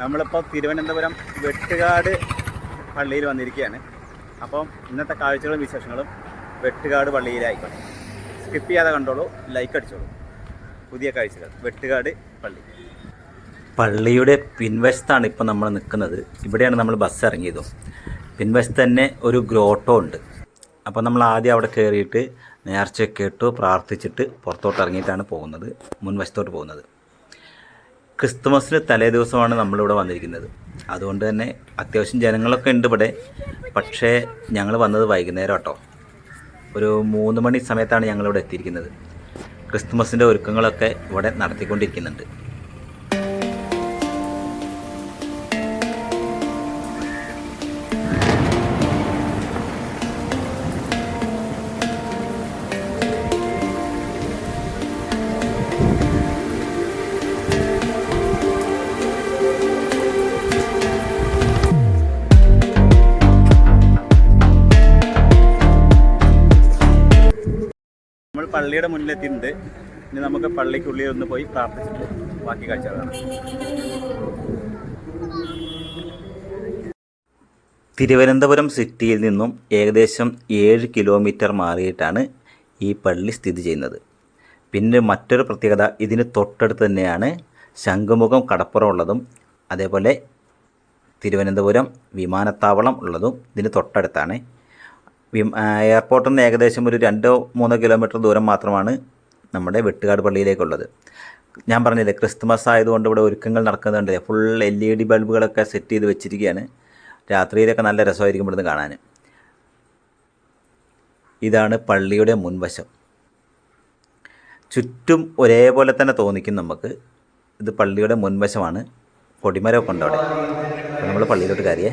നമ്മളിപ്പോൾ തിരുവനന്തപുരം വെട്ടുകാട് പള്ളിയിൽ വന്നിരിക്കുകയാണ്. അപ്പം ഇന്നത്തെ കാഴ്ചകളും വിശേഷങ്ങളും വെട്ടുകാട് പള്ളിയിലായിക്കോട്ടെ സ്കിപ്പ് ചെയ്യാതെ കണ്ടോളൂ ലൈക്ക് അടിച്ചോളൂ. പുതിയ കാഴ്ചകൾ വെട്ടുകാട് പള്ളി. പള്ളിയുടെ പിൻവശത്താണ് ഇപ്പോൾ നമ്മൾ നിൽക്കുന്നത്. ഇവിടെയാണ് നമ്മൾ ബസ് ഇറങ്ങിയതും. പിൻവശത്ത് തന്നെ ഒരു ഗ്രോട്ടോ ഉണ്ട്. അപ്പോൾ നമ്മൾ ആദ്യം അവിടെ കയറിയിട്ട് നേർച്ചയൊക്കെ ഇട്ടു പ്രാർത്ഥിച്ചിട്ട് പുറത്തോട്ട് ഇറങ്ങിയിട്ടാണ് പോകുന്നത്. മുൻവശത്തോട്ട് പോകുന്നത്. ക്രിസ്തുമസിന് തലേ ദിവസമാണ് നമ്മളിവിടെ വന്നിരിക്കുന്നത്. അതുകൊണ്ട് തന്നെ അത്യാവശ്യം ജനങ്ങളൊക്കെ ഉണ്ട് ഇവിടെ. പക്ഷേ ഞങ്ങൾ വന്നത് വൈകുന്നേരം കേട്ടോ ഒരു മൂന്ന് മണി സമയത്താണ് ഞങ്ങളിവിടെ എത്തിയിരിക്കുന്നത്. ക്രിസ്തുമസിന്റെ ഒരുക്കങ്ങളൊക്കെ ഇവിടെ നടത്തിക്കൊണ്ടിരിക്കുന്നുണ്ട്. പള്ളിയുടെ മുന്നിലെത്തിയിട്ടുണ്ട്. ഇനി നമുക്ക് പള്ളിക്കുള്ളിൽ ഒന്ന് പോയി പ്രാർത്ഥിച്ചിട്ട് ബാക്കി കാഴ്ചകളാണ് തിരുവനന്തപുരം സിറ്റിയിൽ നിന്നും ഏകദേശം ഏഴ് കിലോമീറ്റർ മാറിയിട്ടാണ് ഈ പള്ളി സ്ഥിതി ചെയ്യുന്നത്. പിന്നെ മറ്റൊരു പ്രത്യേകത ഇതിന് തൊട്ടടുത്ത് തന്നെയാണ് ശംഖുമുഖം കടപ്പുറം ഉള്ളതും അതേപോലെ തിരുവനന്തപുരം വിമാനത്താവളം ഉള്ളതും ഇതിന് തൊട്ടടുത്താണ്. എയർപോർട്ടിൽ നിന്ന് ഏകദേശം ഒരു രണ്ടോ മൂന്നോ കിലോമീറ്റർ ദൂരം മാത്രമാണ് നമ്മുടെ വെട്ടുകാട് പള്ളിയിലേക്കുള്ളത്. ഞാൻ പറഞ്ഞില്ലേ ക്രിസ്മസ് ആയതുകൊണ്ട് ഇവിടെ ഒരുക്കങ്ങൾ നടക്കുന്നുണ്ട്. ഫുൾ എൽ ഇ ഡി ബൾബുകളൊക്കെ സെറ്റ് ചെയ്ത് വെച്ചിരിക്കുകയാണ്. രാത്രിയിലൊക്കെ നല്ല രസമായിരിക്കും ഇവിടുന്ന് കാണാൻ. ഇതാണ് പള്ളിയുടെ മുൻവശം. ചുറ്റും ഒരേപോലെ തന്നെ തോന്നിക്കും നമുക്ക്. ഇത് പള്ളിയുടെ മുൻവശമാണ്. കൊടിമരമൊക്കെ ഉണ്ട് അവിടെ നമ്മൾ പള്ളിയിലോട്ട് കയറിയേ.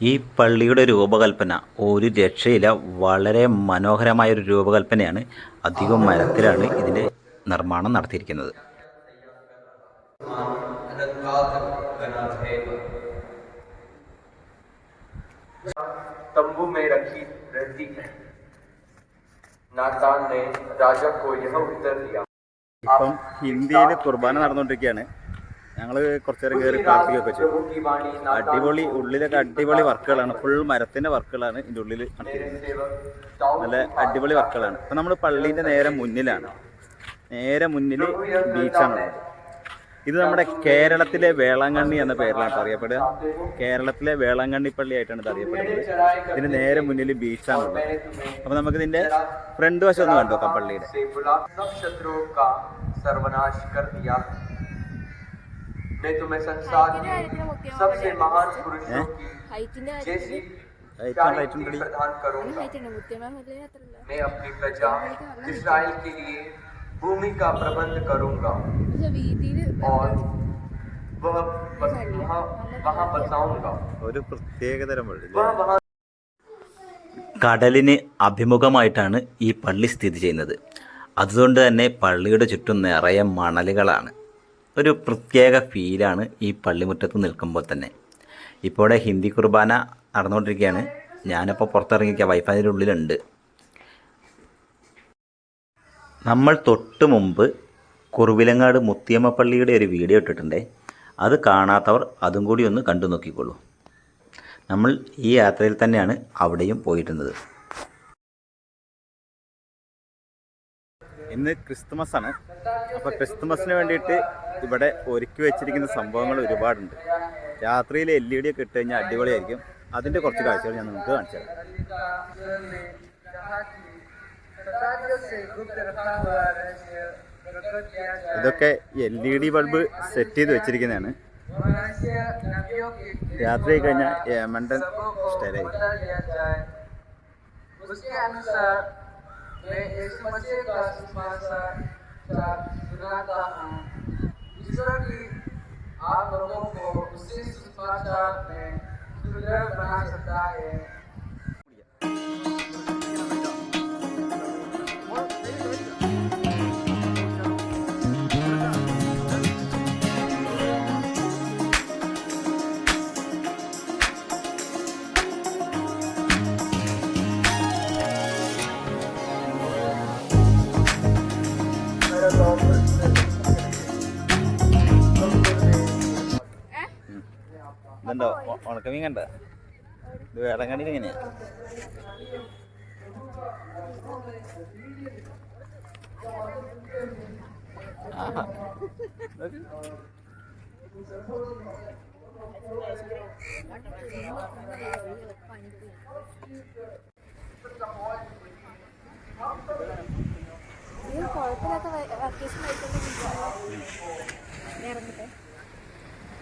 ഈ പള്ളിയുടെ രൂപകൽപ്പന ഒരു രക്ഷയില്ല വളരെ മനോഹരമായ ഒരു രൂപകൽപ്പനയാണ് അധികം മരത്തിലാണ് ഇതിൻ്റെ നിർമ്മാണം നടത്തിയിരിക്കുന്നത് तंबू में रखी रहती है नातान ने राजा को यह उत्तर दिया ഇപ്പം ഹിന്ദിയിൽ കുർബാന നടന്നുകൊണ്ടിരിക്കുകയാണ് ഞങ്ങൾ കുറച്ചു നേരം കയറി പ്രാർത്ഥിക്കുകയൊക്കെ ചെയ്തു. അടിപൊളി ഉള്ളിലൊക്കെ അടിപൊളി വർക്കുകളാണ്. ഫുൾ മരത്തിന്റെ വർക്കുകളാണ് ഇതിന്റെ ഉള്ളിൽ നടത്തിയിരിക്കുന്നത്. നല്ല അടിപൊളി വർക്കുകളാണ്. ഇപ്പം നമ്മൾ പള്ളീന്റെ നേരെ മുന്നിലാണ്. നേരെ മുന്നിൽ ബീച്ചാണുള്ളത് ഇത് നമ്മുടെ കേരളത്തിലെ വേളാങ്കണ്ണി എന്ന പേരിലാണ് അറിയപ്പെടുക. കേരളത്തിലെ വേളാങ്കണ്ണി പള്ളിയായിട്ടാണ് ഇത് അറിയപ്പെടുന്നത്. ഇതിന് നേരെ മുന്നിൽ ബീച്ചാണുള്ളത്. അപ്പം നമുക്ക് ഇതിന്റെ ഫ്രണ്ട് വശം ഒന്ന് കണ്ടു നോക്കാം പള്ളിയുടെ സർവനാശ് കർ ദിയ मैं तुम्हें संसार के सबसे महान पुरुषों की ഹൈറ്റിന്റെ जैसी ഹൈറ്റ് शाही ഹൈറ്റും की കൂടി प्रदान करूंगा ഹൈറ്റ് ഉണ്ട് മുത്തിയമ്മ വലിയ അത്രല്ല मैं अपनी प्रजा इसराइल के लिए भूमि का प्रबंध करूंगा പക്ഷെ വീതിയില് और वह बस वहाँ वहाँ बसाऊंगा ഒരു പ്രത്യേകതരം പള്ളി वह वहाँ കടലിന് അഭിമുഖമായിട്ടാണ് ഈ പള്ളി സ്ഥിതി ചെയ്യുന്നത് അതുകൊണ്ട് തന്നെ പള്ളിയുടെ ചുറ്റും നിറയെ മണലുകളാണ് ഒരു പ്രത്യേക ഫീലാണ് ഈ പള്ളിമുറ്റത്ത് നിൽക്കുമ്പോൾ തന്നെ. ഇപ്പോൾ ഇവിടെ ഹിന്ദി കുർബാന നടന്നുകൊണ്ടിരിക്കുകയാണ്. ഞാനിപ്പോൾ പുറത്തിറങ്ങിക്കുക വൈഫൈന്റെ ഉള്ളിലുണ്ട്. നമ്മൾ തൊട്ട് മുമ്പ് കുറുവിലങ്ങാട് മുത്തിയമ്മ പള്ളിയുടെ ഒരു വീഡിയോ ഇട്ടിട്ടുണ്ടേ. അത് കാണാത്തവർ അതും കൂടി ഒന്ന് കണ്ടു നോക്കിക്കോളൂ. നമ്മൾ ഈ യാത്രയിൽ തന്നെയാണ് അവിടെയും പോയിരുന്നത് ഇന്ന് ക്രിസ്തുമസ് ആണ് അപ്പോൾ ക്രിസ്തുമസിന് വേണ്ടിയിട്ട് ഇവിടെ ഒരുക്കി വെച്ചിരിക്കുന്ന സംഭവങ്ങൾ ഒരുപാടുണ്ട്. രാത്രിയിൽ എൽ ഇ ഡി ഒക്കെ ഇട്ട് കഴിഞ്ഞാൽ അടിപൊളിയായിരിക്കും. അതിന്റെ കുറച്ച് കാഴ്ചകൾ ഞാൻ നിങ്ങൾക്ക് കാണിച്ചു തരാം. ഇതൊക്കെ L E D bulb set ചെയ്ത് വെച്ചിരിക്കുന്നതാണ്. രാത്രി കഴിഞ്ഞാൽ ഏമണ്ടൻ സ്റ്റൈലായിരിക്കും मैं यीशु मसीह का सुसमाचार सुनाता हूँ। ईश्वर की आप लोगों को उसी सुसमाचार में सुंदर बना सकता है। ഇതുണ്ടോ? ഉണക്കമീൻ കണ്ട? ഇത് വേളങ്കണ്ണിയിൽ എങ്ങനെയാ?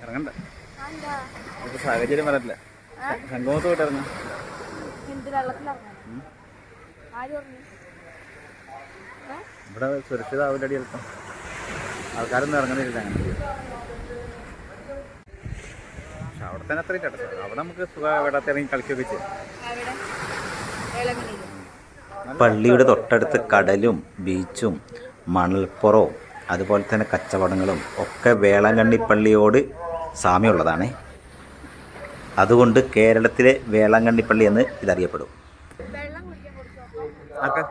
ഇറങ്ങണ്ട. ഇപ്പൊ സാഹചര്യം പറഞ്ഞില്ല സംഗമത്ത് പോയിട്ട് ഇറങ്ങാം എന്ത് ആര് പറഞ്ഞു? ഇവിടെ സുരക്ഷിതാവില്ലടി എടുക്കാം ആൾക്കാരൊന്നും ഇറങ്ങുന്നില്ല അങ്ങനെ പക്ഷെ അവിടെ തന്നെ അത്രയും കേട്ടോ. അവിടെ നമുക്ക് സുഖം വെള്ളത്തിൽ ഇറങ്ങി കളിക്കുകയൊക്കെ ചെയ്യാം. പള്ളിയുടെ തൊട്ടടുത്ത് കടലും ബീച്ചും മണൽപ്പുറവും അതുപോലെ തന്നെ കച്ചവടങ്ങളും ഒക്കെ വേളാങ്കണ്ണി പള്ളിയോട് സാമ്യമുള്ളതാണ് അതുകൊണ്ട് കേരളത്തിലെ വേളാങ്കണ്ണി പള്ളി എന്ന് ഇതറിയപ്പെടും വെള്ളം കുടിക്കാൻ കൊടുക്കും ആക്കെ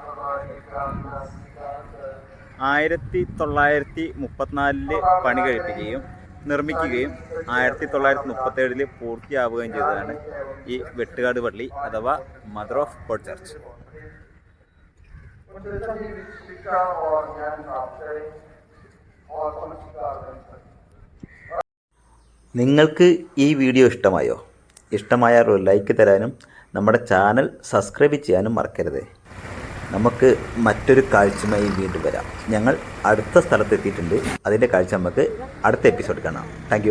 ആയിരത്തി തൊള്ളായിരത്തി മുപ്പത്തിനാലില് പണി കഴിപ്പിക്കുകയും നിർമ്മിക്കുകയും ആയിരത്തി തൊള്ളായിരത്തി മുപ്പത്തേഴില് പൂർത്തിയാവുകയും ചെയ്തതാണ് ഈ വെട്ടുകാട് പള്ളി അഥവാ മദർ ഓഫ് ഗോഡ് ചർച്ച് उनसे सभी शिक्षा और ज्ञान प्राप्त करें और समझदार बन सकें നിങ്ങൾക്ക് ഈ വീഡിയോ ഇഷ്ടമായോ? ഇഷ്ടമായാൽ ഒരു ലൈക്ക് തരാനും നമ്മുടെ ചാനൽ സബ്സ്ക്രൈബ് ചെയ്യാനും മറക്കരുത്. നമുക്ക് മറ്റൊരു കാഴ്ചയുമായി വീണ്ടും വരാം. ഞങ്ങൾ അടുത്ത സ്ഥലത്തെത്തിയിട്ടുണ്ട്. അതിന്റെ കാഴ്ച നമുക്ക് അടുത്ത എപ്പിസോഡ് കാണാം. താങ്ക്